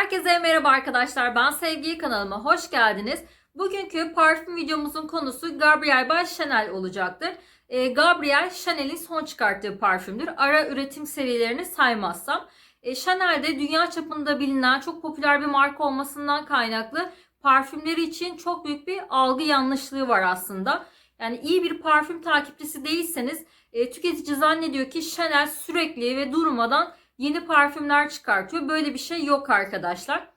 Herkese merhaba arkadaşlar. Ben Sevgi kanalıma hoş geldiniz. Bugünkü parfüm videomuzun konusu Gabrielle by Chanel olacaktır. E, Gabrielle Chanel'in son çıkarttığı parfümdür. Ara üretim serilerini saymazsam. E, Chanel de dünya çapında bilinen çok popüler bir marka olmasından kaynaklı parfümleri için çok büyük bir algı yanlışlığı var aslında. Yani iyi bir parfüm takipçisi değilseniz e, tüketici zannediyor ki Chanel sürekli ve durmadan yeni parfümler çıkartıyor. Böyle bir şey yok arkadaşlar.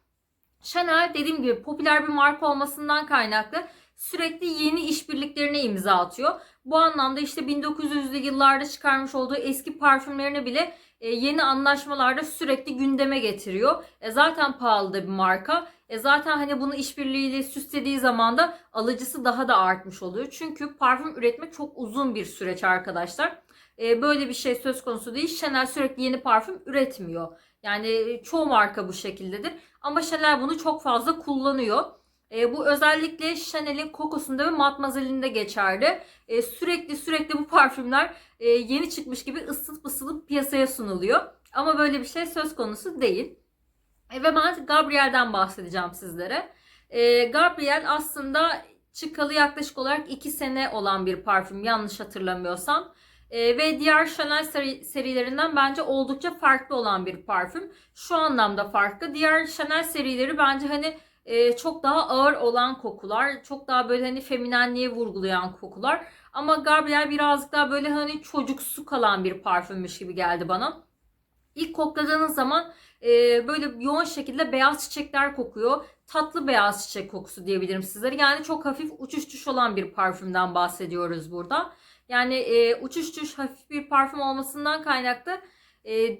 Chanel dediğim gibi popüler bir marka olmasından kaynaklı sürekli yeni işbirliklerine imza atıyor. Bu anlamda işte 1900'lü yıllarda çıkarmış olduğu eski parfümlerini bile e, yeni anlaşmalarda sürekli gündeme getiriyor. E, zaten pahalı da bir marka. E, zaten hani bunu işbirliğiyle süslediği zaman da alıcısı daha da artmış oluyor. Çünkü parfüm üretmek çok uzun bir süreç arkadaşlar. E, böyle bir şey söz konusu değil. Chanel sürekli yeni parfüm üretmiyor. Yani çoğu marka bu şekildedir. Ama Chanel bunu çok fazla kullanıyor. E, bu özellikle Chanel'in kokusunda ve matmazelinde geçerli. E, sürekli sürekli bu parfümler e, yeni çıkmış gibi ısıtıp ısılıp piyasaya sunuluyor. Ama böyle bir şey söz konusu değil. E, ve ben Gabrielle'den bahsedeceğim sizlere. E, Gabrielle aslında çıkalı yaklaşık olarak 2 sene olan bir parfüm yanlış hatırlamıyorsam. E, ve diğer Chanel seri, serilerinden bence oldukça farklı olan bir parfüm. Şu anlamda farklı. Diğer Chanel serileri bence hani e, çok daha ağır olan kokular, çok daha böyle hani feminenliğe vurgulayan kokular. Ama Gabrielle birazcık daha böyle hani çocuksu kalan bir parfümmüş gibi geldi bana. İlk kokladığınız zaman e, böyle yoğun şekilde beyaz çiçekler kokuyor. Tatlı beyaz çiçek kokusu diyebilirim sizlere. Yani çok hafif uçuş tuş olan bir parfümden bahsediyoruz burada. Yani e, uçuş tuş hafif bir parfüm olmasından kaynaklı e,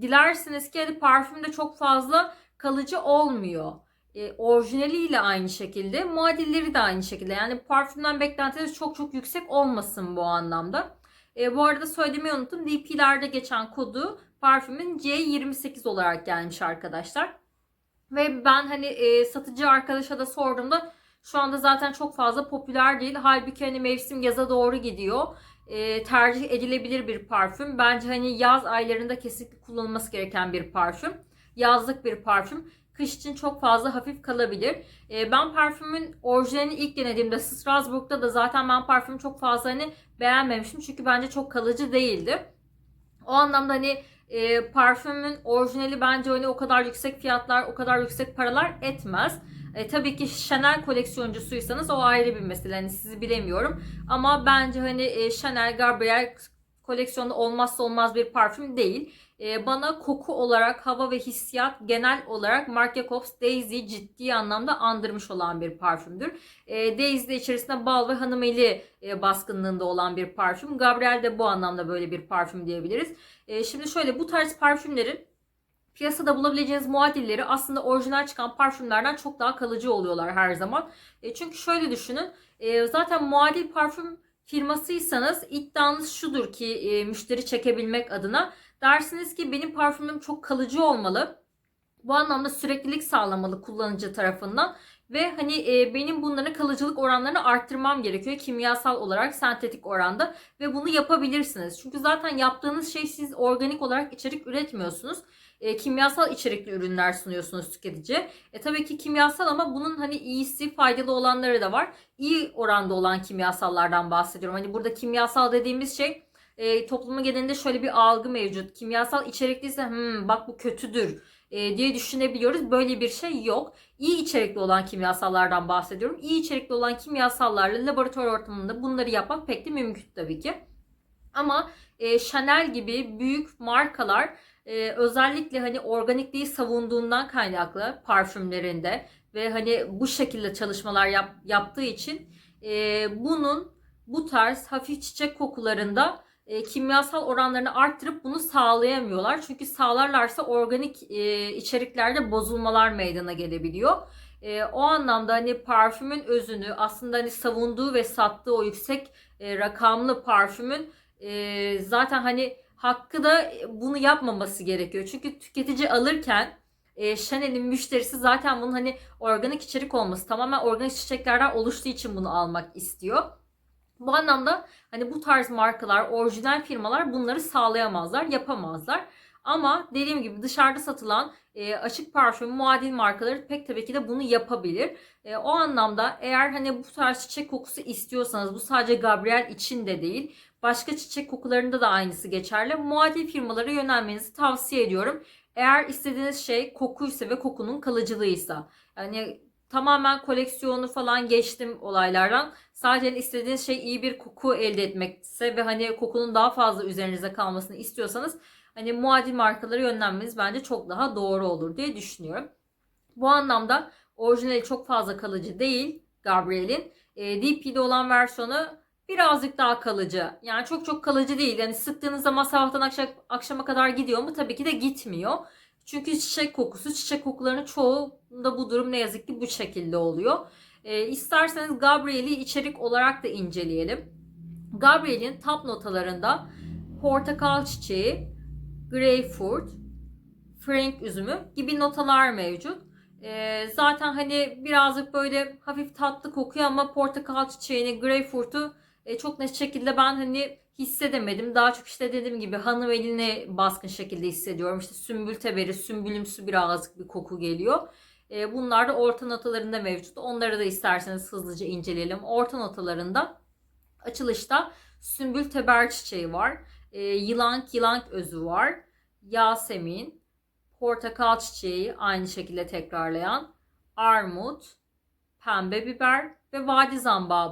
dilersiniz ki hani parfüm de çok fazla kalıcı olmuyor. E, orijinaliyle aynı şekilde, muadilleri de aynı şekilde. Yani parfümden beklentiniz çok çok yüksek olmasın bu anlamda. E, bu arada söylemeyi unuttum. DP'lerde geçen kodu parfümün C28 olarak gelmiş arkadaşlar. Ve ben hani e, satıcı arkadaşa da sorduğumda şu anda zaten çok fazla popüler değil. Halbuki hani mevsim yaza doğru gidiyor. E, tercih edilebilir bir parfüm. Bence hani yaz aylarında kesinlikle kullanılması gereken bir parfüm. Yazlık bir parfüm. Kış için çok fazla hafif kalabilir. E, ben parfümün orijinalini ilk denediğimde Strasbourg'da da zaten ben parfümü çok fazla hani beğenmemiştim. Çünkü bence çok kalıcı değildi. O anlamda hani e, parfümün orijinali bence hani o kadar yüksek fiyatlar, o kadar yüksek paralar etmez. E, tabii ki Chanel koleksiyoncusuysanız o ayrı bir mesele. Hani sizi bilemiyorum. Ama bence hani e, Chanel Gabriel koleksiyonda olmazsa olmaz bir parfüm değil. E, bana koku olarak, hava ve hissiyat genel olarak Marc Jacobs Daisy ciddi anlamda andırmış olan bir parfümdür. E, Daisy de içerisinde bal ve hanımeli e, baskınlığında olan bir parfüm. Gabriel de bu anlamda böyle bir parfüm diyebiliriz. E, şimdi şöyle bu tarz parfümlerin piyasada bulabileceğiniz muadilleri aslında orijinal çıkan parfümlerden çok daha kalıcı oluyorlar her zaman. E, çünkü şöyle düşünün. E, zaten muadil parfüm firmasıysanız iddianız şudur ki müşteri çekebilmek adına dersiniz ki benim parfümüm çok kalıcı olmalı. Bu anlamda süreklilik sağlamalı kullanıcı tarafından ve hani e, benim bunların kalıcılık oranlarını arttırmam gerekiyor kimyasal olarak sentetik oranda ve bunu yapabilirsiniz. Çünkü zaten yaptığınız şey siz organik olarak içerik üretmiyorsunuz. E, kimyasal içerikli ürünler sunuyorsunuz tüketiciye. E tabii ki kimyasal ama bunun hani iyisi, faydalı olanları da var. İyi oranda olan kimyasallardan bahsediyorum. Hani burada kimyasal dediğimiz şey e, toplumun genelinde şöyle bir algı mevcut. Kimyasal içerikliyse hmm, bak bu kötüdür e, diye düşünebiliyoruz. Böyle bir şey yok. İyi içerikli olan kimyasallardan bahsediyorum. İyi içerikli olan kimyasallarla laboratuvar ortamında bunları yapmak pek de mümkün tabii ki. Ama e, Chanel gibi büyük markalar e, özellikle hani organikliği savunduğundan kaynaklı parfümlerinde ve hani bu şekilde çalışmalar yap, yaptığı için e, bunun bu tarz hafif çiçek kokularında e, kimyasal oranlarını arttırıp bunu sağlayamıyorlar. Çünkü sağlarlarsa organik e, içeriklerde bozulmalar meydana gelebiliyor. E, o anlamda hani parfümün özünü aslında hani savunduğu ve sattığı o yüksek e, rakamlı parfümün e, zaten hani hakkı da bunu yapmaması gerekiyor. Çünkü tüketici alırken e, Chanel'in müşterisi zaten bunun hani organik içerik olması tamamen organik çiçeklerden oluştuğu için bunu almak istiyor. Bu anlamda hani bu tarz markalar, orijinal firmalar bunları sağlayamazlar, yapamazlar. Ama dediğim gibi dışarıda satılan e, açık parfüm muadil markaları pek tabii ki de bunu yapabilir. E, o anlamda eğer hani bu tarz çiçek kokusu istiyorsanız bu sadece Gabriel için de değil. Başka çiçek kokularında da aynısı geçerli. Muadil firmalara yönelmenizi tavsiye ediyorum. Eğer istediğiniz şey kokuysa ve kokunun kalıcılığıysa. Yani tamamen koleksiyonu falan geçtim olaylardan. Sadece istediğiniz şey iyi bir koku elde etmekse ve hani kokunun daha fazla üzerinize kalmasını istiyorsanız hani muadil markalara yönlenmeniz bence çok daha doğru olur diye düşünüyorum. Bu anlamda orijinali çok fazla kalıcı değil Gabriel'in. E, DP'de olan versiyonu birazcık daha kalıcı. Yani çok çok kalıcı değil. Yani sıktığınız zaman sabahtan akşam, akşama kadar gidiyor mu? Tabii ki de gitmiyor. Çünkü çiçek kokusu, çiçek kokularının çoğunda bu durum ne yazık ki bu şekilde oluyor. E, isterseniz Gabriel'i içerik olarak da inceleyelim. Gabriel'in top notalarında portakal çiçeği, greyfurt, frank üzümü gibi notalar mevcut. E, zaten hani birazcık böyle hafif tatlı kokuyor ama portakal çiçeğini, greyfurt'u e, çok net şekilde ben hani hissedemedim. Daha çok işte dediğim gibi hanım elini baskın şekilde hissediyorum. İşte sümbül teberi, sümbülümsü birazcık bir koku geliyor. E, bunlar da orta notalarında mevcut. Onları da isterseniz hızlıca inceleyelim. Orta notalarında açılışta sümbül teber çiçeği var. E, yılank yılank özü var. Yasemin, portakal çiçeği aynı şekilde tekrarlayan, armut, pembe biber ve vadi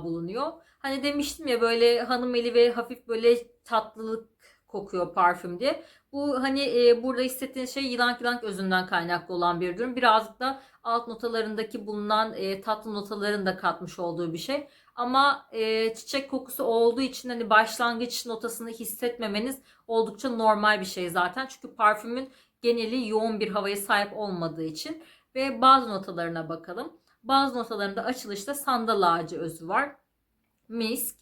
bulunuyor. Hani demiştim ya böyle hanım eli ve hafif böyle tatlılık kokuyor parfüm diye. Bu hani e, burada hissettiğiniz şey yılan yılan özünden kaynaklı olan bir durum. Birazcık da alt notalarındaki bulunan e, tatlı notaların da katmış olduğu bir şey. Ama e, çiçek kokusu olduğu için hani başlangıç notasını hissetmemeniz oldukça normal bir şey zaten. Çünkü parfümün geneli yoğun bir havaya sahip olmadığı için. Ve bazı notalarına bakalım. Bazı notalarında açılışta sandal ağacı özü var. Misk,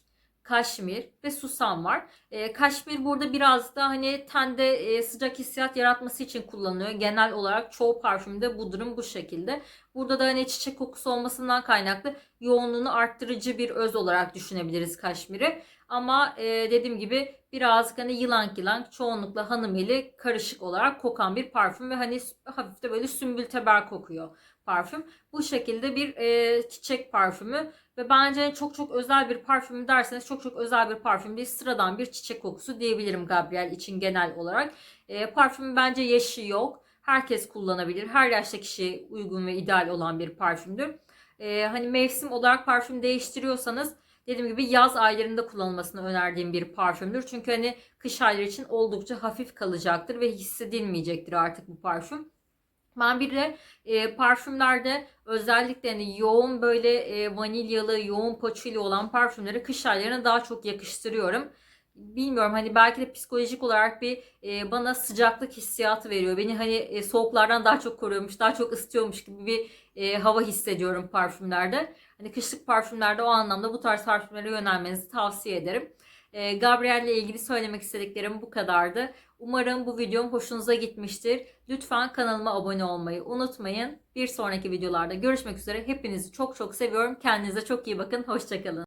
kaşmir ve susam var. E, kaşmir burada biraz da hani tende e, sıcak hissiyat yaratması için kullanılıyor. Genel olarak çoğu parfümde bu durum bu şekilde. Burada da hani çiçek kokusu olmasından kaynaklı yoğunluğunu arttırıcı bir öz olarak düşünebiliriz kaşmiri. Ama e, dediğim gibi birazcık hani yılan yılan çoğunlukla hanım eli karışık olarak kokan bir parfüm ve hani hafif de böyle sümbül teber kokuyor parfüm. Bu şekilde bir e, çiçek parfümü ve bence çok çok özel bir parfüm derseniz çok çok özel bir parfüm değil sıradan bir çiçek kokusu diyebilirim Gabriel için genel olarak. E, parfümün bence yaşı yok. Herkes kullanabilir. Her yaşta kişiye uygun ve ideal olan bir parfümdür. E, hani mevsim olarak parfüm değiştiriyorsanız dediğim gibi yaz aylarında kullanılmasını önerdiğim bir parfümdür. Çünkü hani kış ayları için oldukça hafif kalacaktır ve hissedilmeyecektir artık bu parfüm. Ben bir de e, parfümlerde özellikle hani yoğun böyle e, vanilyalı, yoğun paçuli olan parfümleri kış aylarına daha çok yakıştırıyorum. Bilmiyorum hani belki de psikolojik olarak bir e, bana sıcaklık hissiyatı veriyor. Beni hani e, soğuklardan daha çok koruyormuş, daha çok ısıtıyormuş gibi bir e, hava hissediyorum parfümlerde. Hani kışlık parfümlerde o anlamda bu tarz parfümlere yönelmenizi tavsiye ederim. E, Gabriel ile ilgili söylemek istediklerim bu kadardı. Umarım bu videom hoşunuza gitmiştir. Lütfen kanalıma abone olmayı unutmayın. Bir sonraki videolarda görüşmek üzere. Hepinizi çok çok seviyorum. Kendinize çok iyi bakın. Hoşçakalın.